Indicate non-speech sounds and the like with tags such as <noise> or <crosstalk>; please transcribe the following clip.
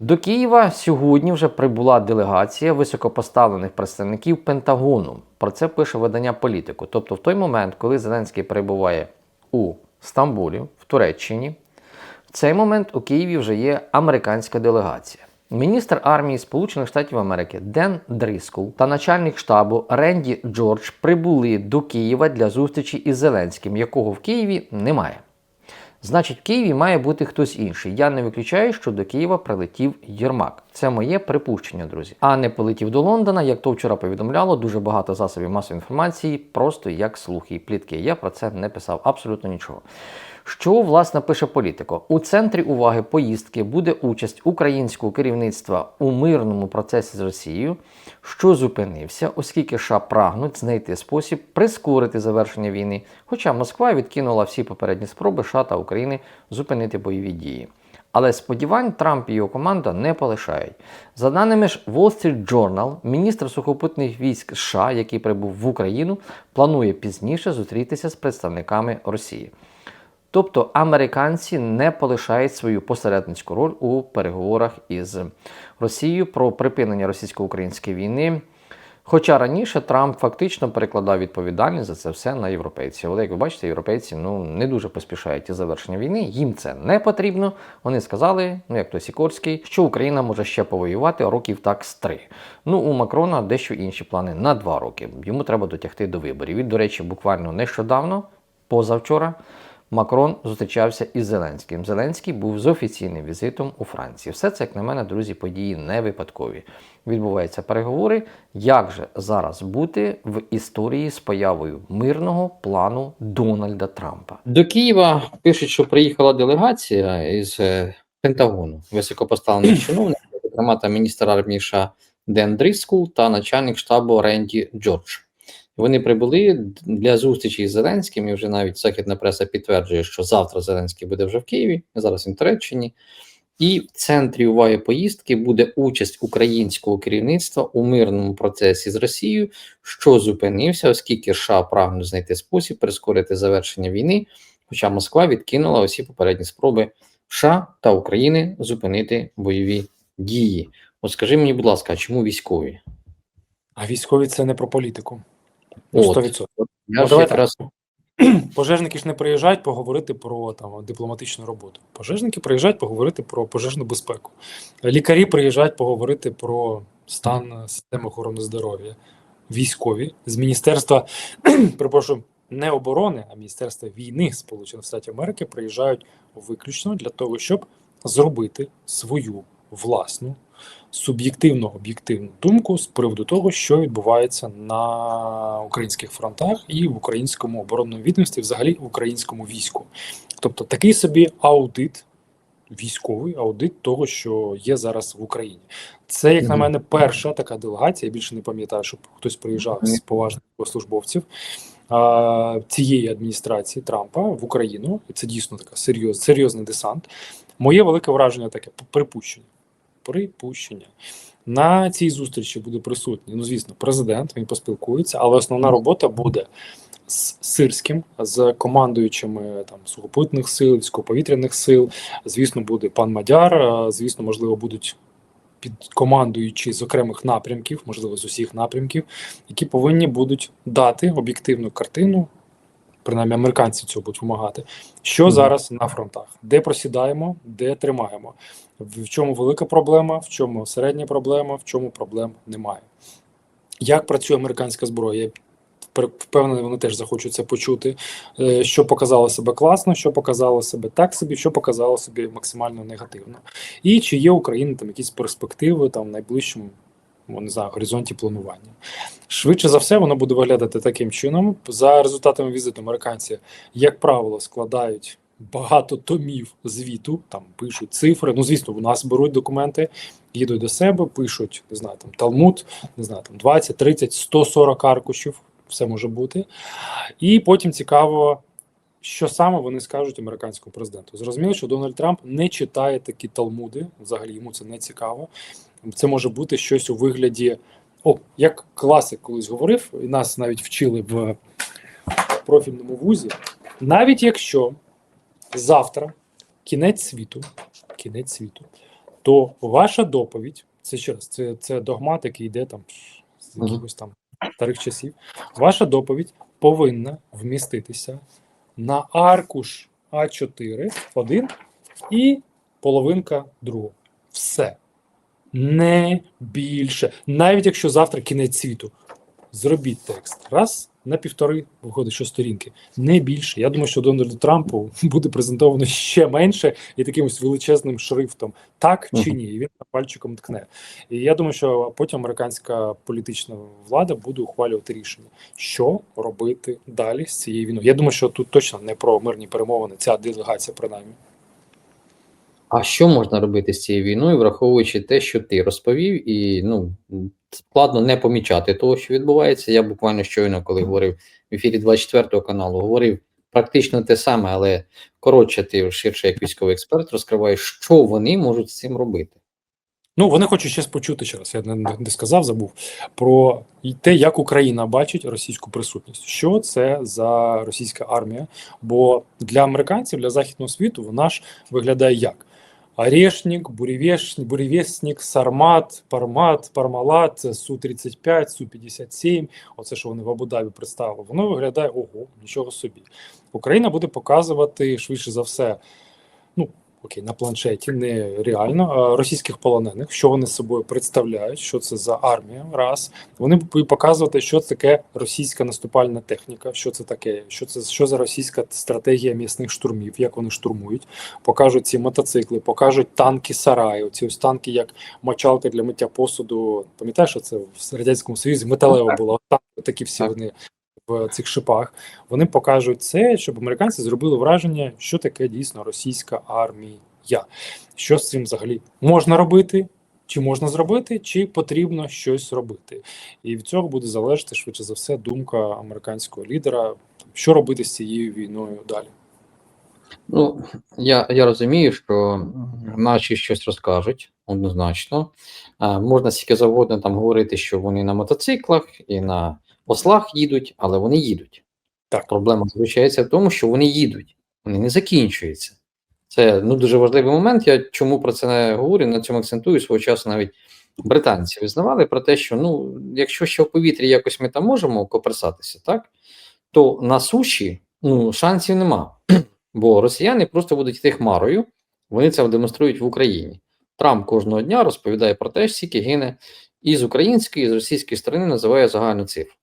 До Києва сьогодні вже прибула делегація високопоставлених представників Пентагону. Про це пише видання політику. Тобто, в той момент, коли Зеленський перебуває у Стамбулі, в Туреччині, в цей момент у Києві вже є американська делегація. Міністр армії Сполучених Штатів Америки Ден Дріскул та начальник штабу Ренді Джордж прибули до Києва для зустрічі із Зеленським, якого в Києві немає. Значить, в Києві має бути хтось інший. Я не виключаю, що до Києва прилетів Єрмак. Це моє припущення, друзі. А не полетів до Лондона, як то вчора повідомляло, дуже багато засобів масової інформації, просто як слухи і плітки. Я про це не писав абсолютно нічого. Що власне пише політико? У центрі уваги поїздки буде участь українського керівництва у мирному процесі з Росією, що зупинився, оскільки США прагнуть знайти спосіб прискорити завершення війни. Хоча Москва відкинула всі попередні спроби США та України зупинити бойові дії. Але сподівань Трамп і його команда не полишають. За даними ж Wall Street Journal, міністр сухопутних військ США, який прибув в Україну, планує пізніше зустрітися з представниками Росії. Тобто американці не полишають свою посередницьку роль у переговорах із Росією про припинення російсько-української війни. Хоча раніше Трамп фактично перекладав відповідальність за це все на європейців. Але як ви бачите, європейці ну не дуже поспішають із завершення війни. Їм це не потрібно. Вони сказали, ну як то Сікорський, що Україна може ще повоювати років так з три. Ну у Макрона дещо інші плани на два роки. Йому треба дотягти до виборів. Він, до речі, буквально нещодавно, позавчора. Макрон зустрічався із Зеленським. Зеленський був з офіційним візитом у Франції. Все це, як на мене, друзі, події не випадкові. Відбуваються переговори. Як же зараз бути в історії з появою мирного плану Дональда Трампа? До Києва пишуть, що приїхала делегація із е, Пентагону високопоставлених <clears throat> чиновників, зокрема та міністр армії США Ден Дріскул та начальник штабу Ренді Джордж. Вони прибули для зустрічі із Зеленським, і вже навіть західна преса підтверджує, що завтра Зеленський буде вже в Києві, зараз він в Туреччині. І в центрі уваги поїздки буде участь українського керівництва у мирному процесі з Росією, що зупинився, оскільки США прагнуть знайти спосіб прискорити завершення війни, хоча Москва відкинула усі попередні спроби США та України зупинити бойові дії. От скажи мені, будь ласка, чому військові? А військові це не про політику. Ну, От, 100%. Я Ну, ж якраз <clears throat> Пожежники ж не приїжджають поговорити про там дипломатичну роботу. Пожежники приїжджають поговорити про пожежну безпеку. Лікарі приїжджають поговорити про стан системи охорони здоров'я. Військові з міністерства, <clears throat> перепрошую, не оборони, а міністерства війни Сполучених Штатів Америки приїжджають виключно для того, щоб зробити свою власну суб'єктивну об'єктивну думку з приводу того, що відбувається на українських фронтах і в українському оборонному відомстві, взагалі в українському війську. Тобто такий собі аудит, військовий аудит того, що є зараз в Україні. Це, як на мене, перша така делегація. Я більше не пам'ятаю, щоб хтось приїжджав з поважних службовців цієї адміністрації Трампа в Україну. І це дійсно така серйоз, серйозний десант. Моє велике враження таке припущення. Припущення. На цій зустрічі буде присутній, ну звісно, президент, він поспілкується, але основна робота буде з Сирським, з командуючими там сухопутних сил, військово-повітряних сил. Звісно, буде пан Мадяр. Звісно, можливо, будуть підкомандуючі з окремих напрямків, можливо, з усіх напрямків, які повинні будуть дати об'єктивну картину. Принаймні, американці цього будуть вимагати. Що Мгм. зараз на фронтах? Де просідаємо, де тримаємо? В чому велика проблема, в чому середня проблема, в чому проблем немає. Як працює американська зброя? Я впевнений, вони теж захочуть це почути. Е, Що показало себе класно, що показало себе так собі, що показало себе максимально негативно. І чи є у України там якісь перспективи там в найближчому не знаю, горизонті планування. Швидше за все, воно буде виглядати таким чином. За результатами візиту американці, як правило, складають багато томів звіту, там пишуть цифри. Ну, звісно, у нас беруть документи, їдуть до себе, пишуть, не знаю, там Талмуд, не знаю, там 20, 30, 140 аркушів, все може бути. І потім цікаво. Що саме вони скажуть американському президенту? Зрозуміло, що Дональд Трамп не читає такі талмуди, взагалі йому це не цікаво. Це може бути щось у вигляді. О, як класик колись говорив, і нас навіть вчили в профільному вузі. Навіть якщо завтра кінець світу, кінець світу, то ваша доповідь, це ще раз, це, це догмат, який йде там з якихось там старих часів. Ваша доповідь повинна вміститися на аркуш А4, один і половинка другого. Все. Не більше. Навіть якщо завтра кінець світу. Зробіть текст. Раз на півтори виходить, що сторінки. Не більше. Я думаю, що Дональду Трампу <laughs> буде презентовано ще менше і таким ось величезним шрифтом. Так чи ні? І він пальчиком ткне. І я думаю, що потім американська політична влада буде ухвалювати рішення, що робити далі з цією війною. Я думаю, що тут точно не про мирні перемовини, ця делегація, принаймні. А що можна робити з цією війною, враховуючи те, що ти розповів, і ну складно не помічати того, що відбувається. Я буквально щойно, коли говорив в ефірі 24 каналу, говорив практично те саме, але коротше, ти ширше як військовий експерт розкриваєш, що вони можуть з цим робити. Ну, вони хочуть ще почути ще раз. Я не, не, сказав, забув про те, як Україна бачить російську присутність. Що це за російська армія? Бо для американців, для західного світу, вона ж виглядає як Орешник, буревешник, буревестник, Сармат, Пармат, Пармалат, Су-35, Су-57. Оце, що вони в Абу-Дабі представили. Воно виглядає ого, нічого собі. Україна буде показувати швидше за все. Ну, окей, на планшеті не реально а російських полонених, що вони з собою представляють, що це за армія. Раз вони будуть показувати, що це таке російська наступальна техніка, що це таке, що це що за російська стратегія м'ясних штурмів, як вони штурмують. Покажуть ці мотоцикли, покажуть танки сараї. Ці ось танки, як мочалка для миття посуду. Пам'ятаєш, що це в радянському союзі металева була танки, такі всі вони. В цих шипах вони покажуть це, щоб американці зробили враження, що таке дійсно російська армія. Що з цим взагалі можна робити, чи можна зробити, чи потрібно щось робити. І від цього буде залежати швидше за все думка американського лідера, що робити з цією війною далі. Ну, я, я розумію, що наші щось розкажуть однозначно. А, можна скільки завгодно там говорити, що вони на мотоциклах і на ослах їдуть, але вони їдуть. Так. Проблема заключається в тому, що вони їдуть, вони не закінчуються. Це ну, дуже важливий момент. Я чому про це не говорю, на цьому акцентую свого часу навіть британці визнавали про те, що ну, якщо ще в повітрі якось ми там можемо коперсатися, так, то на суші ну, шансів нема. <clears throat> Бо росіяни просто будуть йти хмарою, вони це демонструють в Україні. Трамп кожного дня розповідає про те, скільки гине і з української, і з російської сторони називає загальну цифру.